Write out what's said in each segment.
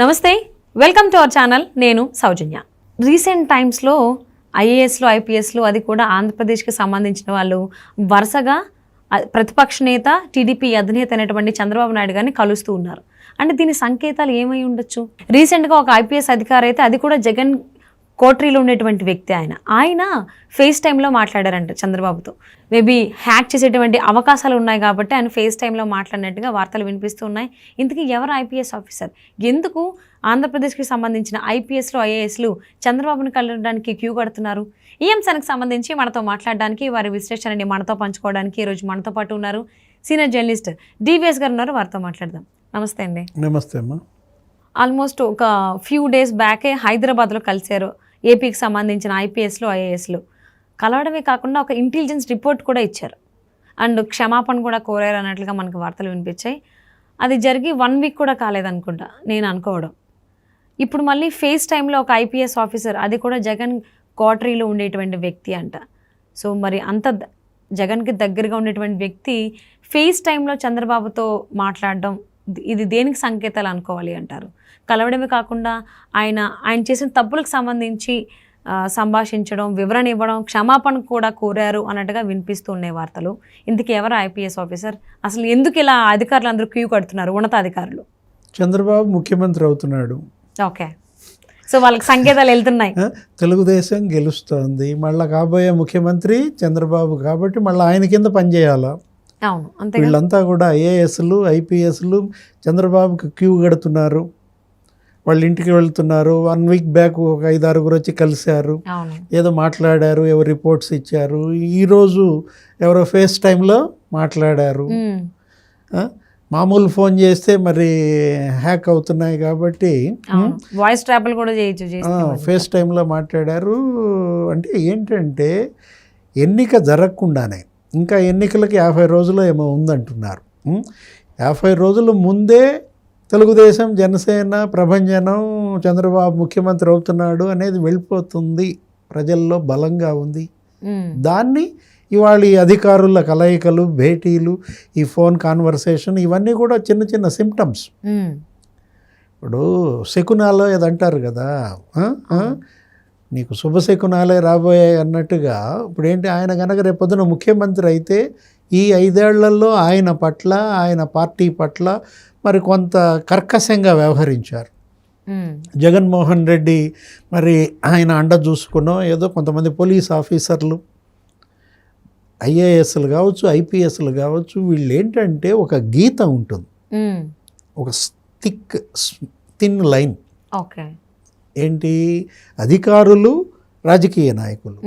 నమస్తే welcome to our channel. నేను సౌజన్య. Recent టైమ్స్లో ఐఏఎస్లు ఐపీఎస్లు అది కూడా ఆంధ్రప్రదేశ్కి సంబంధించిన వాళ్ళు వరుసగా ప్రతిపక్ష నేత టీడీపీ అధినేత అయినటువంటి చంద్రబాబు నాయుడు గారిని కలుస్తూ ఉన్నారు. అంటే దీని సంకేతాలు ఏమై ఉండొచ్చు? రీసెంట్గా ఒక ఐపీఎస్ అధికారి అయితే అది కూడా జగన్ కోటరీలో ఉండేటువంటి వ్యక్తి ఆయన. ఆయన ఫేస్ టైంలో మాట్లాడారంట చంద్రబాబుతో. మేబీ హ్యాక్ చేసేటువంటి అవకాశాలు ఉన్నాయి కాబట్టి ఆయన ఫేస్ టైంలో మాట్లాడినట్టుగా వార్తలు వినిపిస్తూ ఉన్నాయి. ఇంతకీ ఎవరు ఐపీఎస్ ఆఫీసర్? ఎందుకు ఆంధ్రప్రదేశ్కి సంబంధించిన ఐపీఎస్లు ఐఏఎస్లు చంద్రబాబును కలవడానికి క్యూ కడుతున్నారు? ఈ అంశానికి సంబంధించి మనతో మాట్లాడడానికి వారి విశ్లేషణని మనతో పంచుకోవడానికి ఈరోజు మనతో పాటు ఉన్నారు సీనియర్ జర్నలిస్ట్ డివిఎస్ గారు ఉన్నారు. వారితో మాట్లాడదాం. నమస్తే అండి. నమస్తే అమ్మా. ఆల్మోస్ట్ ఒక ఫ్యూ డేస్ బ్యాకే హైదరాబాద్లో కలిశారు. ఏపీకి సంబంధించిన ఐపీఎస్లు ఐఏఎస్లు. కలవడమే కాకుండా ఒక ఇంటెలిజెన్స్ రిపోర్ట్ కూడా ఇచ్చారు. అండ్ క్షమాపణ కూడా కోరారు అన్నట్లుగా మనకు వార్తలు వినిపించాయి. అది జరిగి వన్ వీక్ కూడా కాలేదనుకుంటా నేను అనుకోవడం. ఇప్పుడు మళ్ళీ ఫేస్ టైంలో ఒక ఐపీఎస్ ఆఫీసర్ అది కూడా జగన్ కోటరీలో ఉండేటువంటి వ్యక్తి అంట. సో మరి అంత జగన్కి దగ్గరగా ఉండేటువంటి వ్యక్తి ఫేస్ టైంలో చంద్రబాబుతో మాట్లాడడం ఇది- దేనికి సంకేతాలు అనుకోవాలి అంటారు? కలవడమే కాకుండా ఆయన ఆయన చేసిన తప్పులకు సంబంధించి సంభాషించడం వివరణ ఇవ్వడం క్షమాపణ కూడా కోరారు అన్నట్టుగా వినిపిస్తూ ఉన్నాయి వార్తలు. ఇందుకు ఎవరు ఐపీఎస్ ఆఫీసర్? అసలు ఎందుకు ఇలా అధికారులు అందరూ క్యూ కడుతున్నారు? ఉన్నతాధికారులు. చంద్రబాబు ముఖ్యమంత్రి అవుతున్నాడు. ఓకే. సో వాళ్ళకి సంకేతాలు వెళ్తున్నాయి. తెలుగుదేశం గెలుస్తోంది. మళ్ళా కాబోయే ముఖ్యమంత్రి చంద్రబాబు కాబట్టి మళ్ళీ ఆయన కింద పనిచేయాలా? అవును వీళ్ళంతా కూడా ఐఏఎస్లు ఐపీఎస్లు చంద్రబాబుకి క్యూ కడుతున్నారు. వాళ్ళ ఇంటికి వెళ్తున్నారు. వన్ వీక్ బ్యాక్ ఒక ఐదు ఆరుగురు వచ్చి కలిశారు. ఏదో మాట్లాడారు ఎవరు రిపోర్ట్స్ ఇచ్చారు. ఈరోజు ఎవరో ఫేస్ టైంలో మాట్లాడారు? మామూలు ఫోన్ చేస్తే మరి హ్యాక్ అవుతున్నాయి కాబట్టి వాయిస్ ట్రాపులు కూడా చేయొచ్చు. ఫేస్ టైంలో మాట్లాడారు. అంటే ఏంటంటే ఎన్నిక జరగకుండానే ఇంకా ఎన్నికలకి యాభై రోజులు ఏమో ఉందంటున్నారు? యాభై రోజుల ముందే తెలుగుదేశం జనసేన ప్రభంజనం చంద్రబాబు ముఖ్యమంత్రి అవుతున్నాడు అనేది వెళ్ళిపోతుంది. ప్రజల్లో బలంగా ఉంది. దాన్ని ఇవాళ ఈ అధికారుల కలయికలు భేటీలు ఈ ఫోన్ కాన్వర్సేషన్ ఇవన్నీ కూడా చిన్న చిన్న సిమ్టమ్స్ ఇప్పుడు శకునాలు ఏదో అంటారు కదా? నీకు శుభశకునాలే రాబోయాయి అన్నట్టుగా ఇప్పుడు ఏంటి ఆయన కనుక రేపొద్దున ముఖ్యమంత్రి అయితే ఈ ఐదేళ్ళలో ఆయన పట్ల ఆయన పార్టీ పట్ల మరి కొంత కర్కశంగా వ్యవహరించారు. జగన్మోహన్ రెడ్డి మరి ఆయన అండ చూసుకునో ఏదో కొంతమంది పోలీస్ ఆఫీసర్లు ఐఏఎస్లు కావచ్చు ఐపీఎస్లు కావచ్చు వీళ్ళు ఏంటంటే ఒక గీత ఉంటుంది. ఒక థిక్ థిన్ లైన్. ఓకే. ఏంటి? అధికారులు రాజకీయ నాయకులు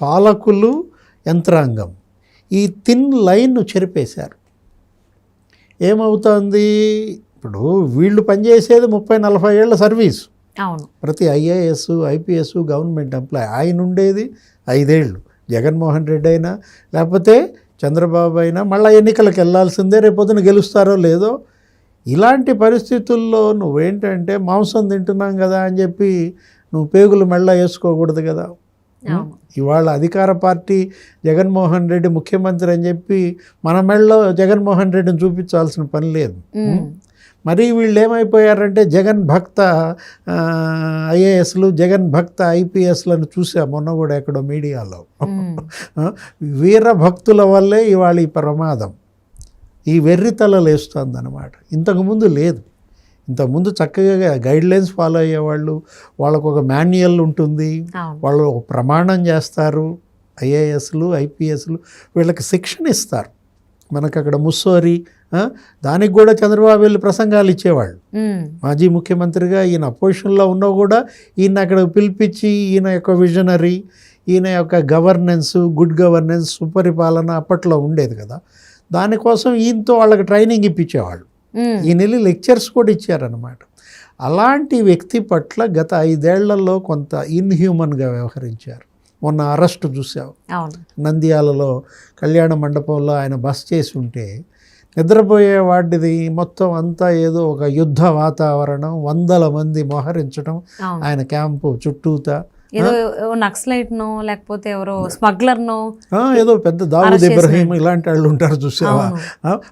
పాలకులు యంత్రాంగం. ఈ థిన్ లైన్ చెరిపేశారు. ఏమవుతుంది? ఇప్పుడు వీళ్ళు పనిచేసేది ముప్పై నలభై ఏళ్ళ సర్వీస్. అవును. ప్రతి ఐఏఎస్ ఐపీఎస్ గవర్నమెంట్ ఎంప్లాయ్ ఆయన ఉండేది ఐదేళ్ళు జగన్మోహన్ రెడ్డి అయినా లేకపోతే చంద్రబాబు అయినా మళ్ళీ ఎన్నికలకు వెళ్ళాల్సిందే రేపొద్దున గెలుస్తారో లేదో ఇలాంటి పరిస్థితుల్లో నువ్వేంటంటే మాంసం తింటున్నాం కదా అని చెప్పి నువ్వు పేగులు మెళ్ళ వేసుకోకూడదు కదా. ఇవాళ అధికార పార్టీ జగన్మోహన్ రెడ్డి ముఖ్యమంత్రి అని చెప్పి మన మెళ్ళలో జగన్మోహన్ రెడ్డిని చూపించాల్సిన పని లేదు. మరి వీళ్ళు ఏమైపోయారంటే జగన్ భక్త ఐఏఎస్లు జగన్ భక్త ఐపీఎస్లను చూసా మొన్న కూడా ఎక్కడో మీడియాలో. వీర భక్తుల వల్లే ఇవాళ ఈ ప్రమాదం. ఈ వెర్రితలలు వేస్తుంది అనమాట ఇంతకుముందు లేదు. ఇంతకుముందు చక్కగా గైడ్ లైన్స్ ఫాలో అయ్యేవాళ్ళు వాళ్ళకు ఒక మాన్యువల్ ఉంటుంది వాళ్ళు ఒక ప్రమాణం చేస్తారు ఐఏఎస్లు ఐపీఎస్లు వీళ్ళకి శిక్షణ ఇస్తారు. మనకు అక్కడ ముస్సోరి దానికి కూడా చంద్రబాబు వెళ్ళి ప్రసంగాలు ఇచ్చేవాళ్ళు. మాజీ ముఖ్యమంత్రిగా ఈయన అపోజిషన్లో ఉన్నా కూడా ఈయన అక్కడ పిలిపించి ఈయన యొక్క విజనరీ ఈయన యొక్క గవర్నెన్స్ గుడ్ గవర్నెన్స్ సుపరిపాలన అప్పట్లో ఉండేది కదా. దానికోసం ఈయనతో వాళ్ళకి ట్రైనింగ్ ఇప్పించేవాళ్ళు. ఈయన వెళ్ళి లెక్చర్స్ కూడా ఇచ్చారనమాట అలాంటి వ్యక్తి పట్ల గత ఐదేళ్ళలో కొంత ఇన్హ్యూమన్గా వ్యవహరించారు. మొన్న అరెస్ట్ చూసావు. నంద్యాలలో కళ్యాణ మండపంలో ఆయన బస్ చేసి ఉంటే నిద్రపోయే వాటిది మొత్తం అంతా ఏదో ఒక యుద్ధ వాతావరణం వందల మంది మోహరించడం ఆయన క్యాంపు చుట్టూతా ఏదో నక్సలైట్నో లేకపోతే ఎవరో స్మగ్లర్నో ఏదో పెద్ద దావుద్ ఇబ్రహీం ఇలాంటి వాళ్ళు ఉంటారు చూసావా?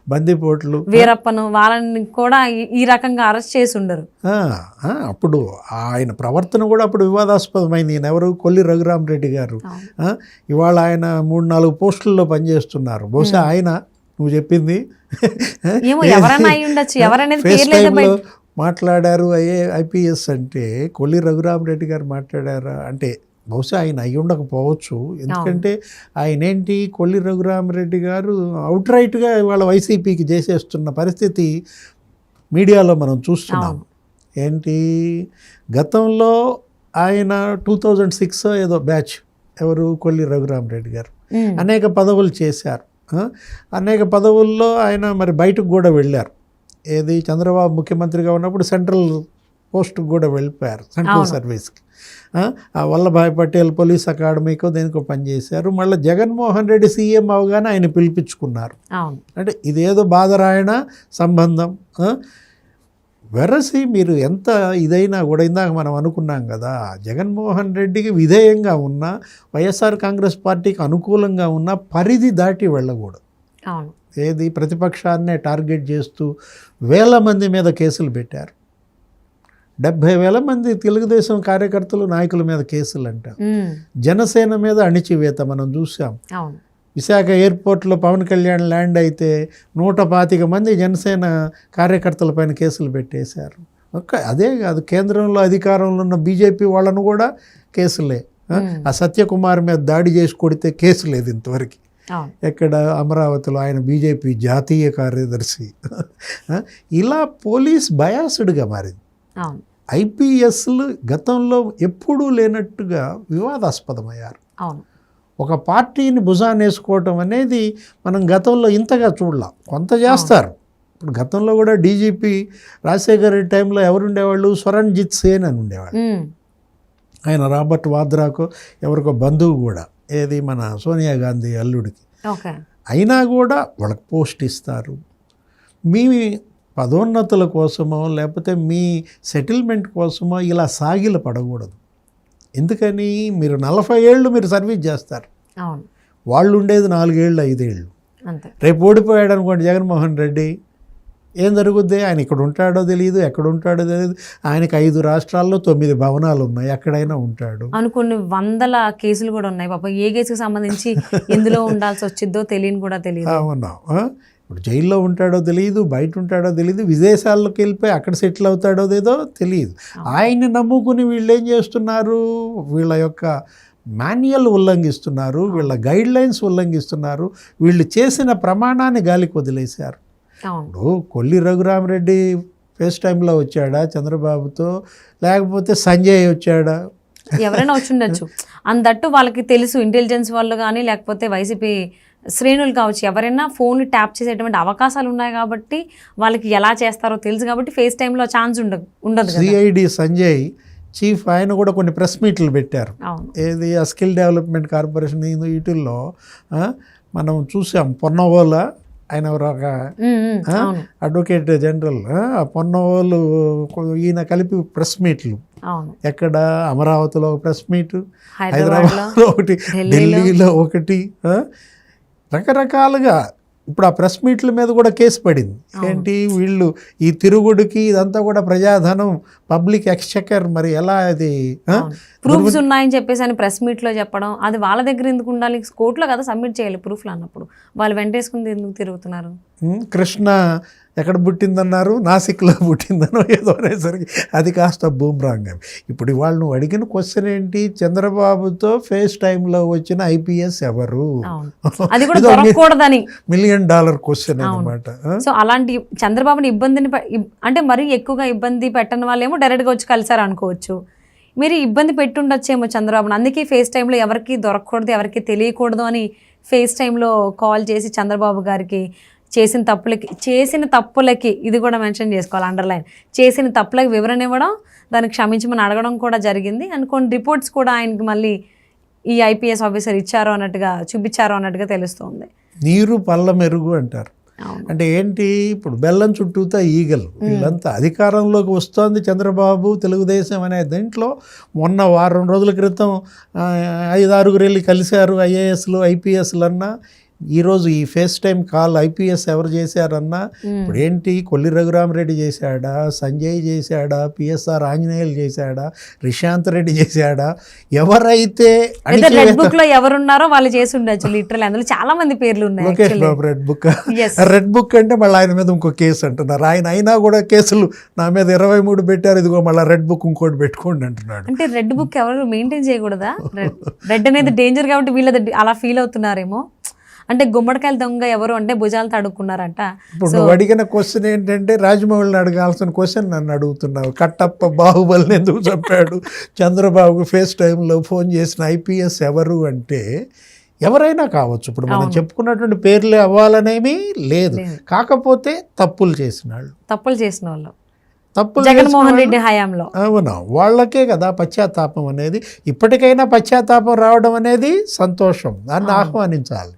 బందిపోట్లు. వీరప్పను వాళ్ళని కూడా ఈ- రకంగా అరెస్ట్ చేసి ఉండరు. అప్పుడు ఆయన ప్రవర్తన కూడా అప్పుడు వివాదాస్పదమైంది. ఈయన ఎవరు? కొల్లి రఘురామరెడ్డి గారు. అవును. ఆ, ఇవాళ ఆయన మూడు నాలుగు పోస్టుల్లో పనిచేస్తున్నారు. బహుశా ఆయన నువ్వు చెప్పింది. ఏమో ఎవరైనా అయి ఉండొచ్చు ఎవరనేది మాట్లాడారు అయ్యే ఐపీఎస్ అంటే కొల్లి రఘురామరెడ్డి గారు మాట్లాడారా? అంటే బహుశా ఆయన అయి ఉండకపోవచ్చు. ఎందుకంటే ఆయన ఏంటి కొల్లి రఘురామరెడ్డి గారు అవుట్ రైట్గా ఇవాళ వైసీపీకి చేసేస్తున్న పరిస్థితి మీడియాలో మనం చూస్తున్నాం. ఏంటి? గతంలో ఆయన టూ థౌజండ్ సిక్స్ ఏదో బ్యాచ్ ఎవరు? కొల్లి రఘురామరెడ్డి గారు. అనేక పదవులు చేశారు? అనేక పదవుల్లో ఆయన మరి బయటకు కూడా వెళ్ళారు. ఏది? చంద్రబాబు ముఖ్యమంత్రిగా ఉన్నప్పుడు సెంట్రల్ పోస్ట్కి కూడా వెళ్ళిపోయారు సెంట్రల్. సర్వీస్కి. వల్లభాయ్ పటేల్ పోలీస్ అకాడమీకో దేనికో పనిచేశారు. మళ్ళీ జగన్మోహన్ రెడ్డి సీఎం అవగానే ఆయన పిలిపించుకున్నారు. అంటే ఇదేదో బాధరాయణ సంబంధం? వెరసి మీరు ఎంత ఇదైనా కూడా ఇందాక మనం అనుకున్నాం కదా జగన్మోహన్ రెడ్డికి విధేయంగా ఉన్న వైఎస్ఆర్ కాంగ్రెస్ పార్టీకి అనుకూలంగా ఉన్న పరిధి దాటి వెళ్ళకూడదు. ఏది? ప్రతిపక్షాన్నే టార్గెట్ చేస్తూ వేల మంది మీద కేసులు పెట్టారు. డెబ్భై వేల మంది తెలుగుదేశం కార్యకర్తలు నాయకుల మీద కేసులు అంటారు. ఉమ్, జనసేన మీద అణిచివేత మనం చూసాం విశాఖ ఎయిర్పోర్ట్లో పవన్ కళ్యాణ్ ల్యాండ్ అయితే నూట పాతిక మంది జనసేన కార్యకర్తల పైన కేసులు పెట్టేశారు. ఒక్క అదే కాదు కేంద్రంలో అధికారంలో ఉన్న బీజేపీ వాళ్ళను కూడా కేసులే. ఆ? సత్యకుమార్ మీద దాడి చేసి కొడితే కేసు లేదు ఇంతవరకు. ఎక్కడ అమరావతిలో ఆయన బీజేపీ జాతీయ కార్యదర్శి? ఇలా పోలీస్ బయాస్డ్గా మారింది. ఐపీఎస్లు గతంలో ఎప్పుడూ లేనట్టుగా వివాదాస్పదమయ్యారు. అవును. ఒక పార్టీని భుజానేసుకోవటం అనేది మనం గతంలో ఇంతగా చూడలేం. కొంత చేస్తారు. ఇప్పుడు గతంలో కూడా డీజీపీ రాజశేఖర్ రెడ్డి టైంలో ఎవరు ఉండేవాళ్ళు స్వరణ్జిత్ సేన్ అని ఉండేవాళ్ళు. ఆయన రాబర్ట్ వాద్రాకో ఎవరికో బంధువు కూడా. ఏది? మన సోనియా గాంధీ అల్లుడికి. అయినా కూడా వాళ్ళకి పోస్ట్ ఇస్తారు. మీ పదోన్నతుల కోసమో లేకపోతే మీ సెటిల్మెంట్ కోసమో ఇలా సాగిల పడకూడదు. ఎందుకని? మీరు నలభై ఏళ్ళు మీరు సర్వీస్ చేస్తారు. అవును. వాళ్ళు ఉండేది నాలుగేళ్ళు ఐదేళ్ళు. రేపు ఓడిపోయాడు అనుకోండి జగన్మోహన్ రెడ్డి. ఏం జరుగుద్ది? ఆయన ఇక్కడ ఉంటాడో తెలియదు ఎక్కడ ఉంటాడో తెలియదు ఆయనకి ఐదు రాష్ట్రాల్లో తొమ్మిది భవనాలు ఉన్నాయి ఎక్కడైనా ఉంటాడు. అనుకుని వందల కేసులు కూడా ఉన్నాయి. పాప ఏ కేసుకి సంబంధించి ఎందులో ఉండాల్సి వచ్చిద్దో తెలియని కూడా తెలియదు. అవునా? ఇప్పుడు జైల్లో ఉంటాడో తెలియదు బయట ఉంటాడో తెలియదు విదేశాల్లోకి వెళ్ళిపోయి అక్కడ సెటిల్ అవుతాడో లేదో తెలియదు ఆయన్ని నమ్ముకుని వీళ్ళు ఏం చేస్తున్నారు? వీళ్ళ యొక్క మాన్యువల్ ఉల్లంఘిస్తున్నారు వీళ్ళ గైడ్ లైన్స్ ఉల్లంఘిస్తున్నారు వీళ్ళు చేసిన ప్రమాణాన్ని గాలికి వదిలేశారు. ఇప్పుడు కొల్లి రఘురామరెడ్డి ఫేస్ టైంలో వచ్చాడా చంద్రబాబుతో లేకపోతే సంజయ్ వచ్చాడా ఎవరైనా వచ్చి ఉండొచ్చు అందట్టు వాళ్ళకి తెలుసు ఇంటెలిజెన్స్ వాళ్ళు కానీ లేకపోతే వైసీపీ శ్రేణులు కావచ్చు ఎవరైనా ఫోన్ ట్యాప్ చేసేటువంటి అవకాశాలు ఉన్నాయి కాబట్టి వాళ్ళకి ఎలా చేస్తారో తెలుసు కాబట్టి ఫేస్ టైంలో ఛాన్స్ ఉండదు ఉండదు సిఐడి సంజయ్ చీఫ్ ఆయన కూడా కొన్ని ప్రెస్ మీట్లు పెట్టారు ఏది ఆ స్కిల్ డెవలప్మెంట్ కార్పొరేషన్ వీటిల్లో మనం చూసాం పొన్నవోల ఆయన ఎవరో ఒక అడ్వకేట్ జనరల్ కొ- ఈయన కలిపి ప్రెస్ మీట్లు ఎక్కడ? అమరావతిలో ఒక ప్రెస్ మీట్ హైదరాబాద్లో ఒకటి ఢిల్లీలో. ఒకటి? రకరకాలుగా ఇప్పుడు ఆ ప్రెస్ మీట్ల మీద కూడా కేసు పడింది. ఏంటి? వీళ్ళు ఈ తిరుగుడికి ఇదంతా కూడా ప్రజాధనం పబ్లిక్ ఎక్స్చెకర్ మరి ఎలా అది? ప్రూఫ్స్ ఉన్నాయని చెప్పేసి అని ప్రెస్ మీట్లో చెప్పడం అది వాళ్ళ దగ్గర ఎందుకు ఉండాలి? కోర్టులో కదా సబ్మిట్ చేయాలి ప్రూఫ్లు అన్నప్పుడు. వాళ్ళు వెంటేసుకుని ఎందుకు తిరుగుతున్నారు? కృష్ణ ఎక్కడ పుట్టిందన్నారు? నాసిక్లో పుట్టిందనో ఏదో అనేసరికి అది కాస్త బూమ్రాంగ్. ఇప్పుడు ఇవాళ నువ్వు అడిగిన క్వశ్చన్ ఏంటి? చంద్రబాబుతో ఫేస్ టైంలో వచ్చిన ఐపీఎస్ ఎవరు? మిలియన్ డాలర్ క్వశ్చన్ అనమాట సో అలాంటి చంద్రబాబుని ఇబ్బందిని అంటే మరీ ఎక్కువగా ఇబ్బంది పెట్టని వాళ్ళేమో డైరెక్ట్గా వచ్చి కలిసారు అనుకోవచ్చు. మీరు ఇబ్బంది పెట్టుండొచ్చేమో చంద్రబాబును. అందుకే ఫేస్ టైంలో ఎవరికి దొరకకూడదు ఎవరికి తెలియకూడదు అని ఫేస్ టైంలో కాల్ చేసి చంద్రబాబు గారికి చేసిన తప్పులకి చేసిన తప్పులకి ఇది కూడా మెన్షన్ చేసుకోవాలి అండర్లైన్ చేసిన తప్పులకి వివరణ ఇవ్వడం దానికి క్షమించమని అడగడం కూడా జరిగింది. అండ్ కొన్ని రిపోర్ట్స్ కూడా ఆయనకి మళ్ళీ ఈ ఐపీఎస్ ఆఫీసర్ ఇచ్చారో అన్నట్టుగా చూపించారో అన్నట్టుగా తెలుస్తోంది. నీరు పల్ల మెరుగు అంటారు. అంటే ఏంటి? ఇప్పుడు బెల్లం చుట్టూతా ఈగలు. వీళ్ళంతా అధికారంలోకి వస్తోంది చంద్రబాబు తెలుగుదేశం అనే దీంట్లో. మొన్న వారం రోజుల క్రితం ఆ, ఐదు ఆరుగురు వెళ్ళి కలిశారు ఐఏఎస్లు ఐపీఎస్లు అన్నా ఈరోజు ఈ ఫేస్ టైం కాల్ ఐపీఎస్ ఎవరు చేశారన్నా ఇప్పుడు ఏంటి కొల్లి రఘురామరెడ్డి చేశాడా సంజయ్ చేశాడా పిఎస్ఆర్ ఆంజనేయులు చేశాడా రిషాంత్ రెడ్డి చేశాడా ఎవరైతే రెడ్ బుక్లో ఎవరున్నారో వాళ్ళు చేసి ఉండొచ్చు లిటరల్ అందులో చాలా మంది పేర్లు ఉన్నాయి Lokesh. Babu red book. Red book అంటే మళ్ళీ ఆయన మీద ఇంకో కేసు అంటున్నారు. ఆయన అయినా కూడా కేసులు నా మీద ఇరవై మూడు పెట్టారు ఇదిగో మళ్ళీ రెడ్ బుక్ ఇంకోటి పెట్టుకోండి అంటున్నాడు. అంటే రెడ్ బుక్ ఎవరు మెయింటైన్ చేయకూడదా? రెడ్ అనేది డేంజర్ కాబట్టి వీళ్ళది అలా ఫీల్ అవుతున్నారేమో? అంటే గుమ్మడికాయల దొంగ ఎవరు అంటే భుజాలు తడుక్కున్నారంట. ఇప్పుడు నువ్వు అడిగిన క్వశ్చన్ ఏంటంటే రాజమౌళిని అడగాల్సిన క్వశ్చన్ నన్ను అడుగుతున్నావు. కట్టప్ప బాహుబలిని ఎందుకు చెప్పాడు చంద్రబాబుకు ఫేస్ టైంలో ఫోన్ చేసిన ఐపీఎస్ ఎవరు అంటే ఎవరైనా కావచ్చు. ఇప్పుడు మనం చెప్పుకున్నటువంటి పేర్లే అవ్వాలనేమి లేదు. కాకపోతే తప్పులు చేసిన వాళ్ళు. తప్పులు చేసిన వాళ్ళు. తప్పులు జగన్మోహన్ రెడ్డి హయాంలో. అవును. వాళ్ళకే కదా పశ్చాత్తాపం అనేది. ఇప్పటికైనా పశ్చాత్తాపం రావడం అనేది సంతోషం. దాన్ని ఆహ్వానించాలి.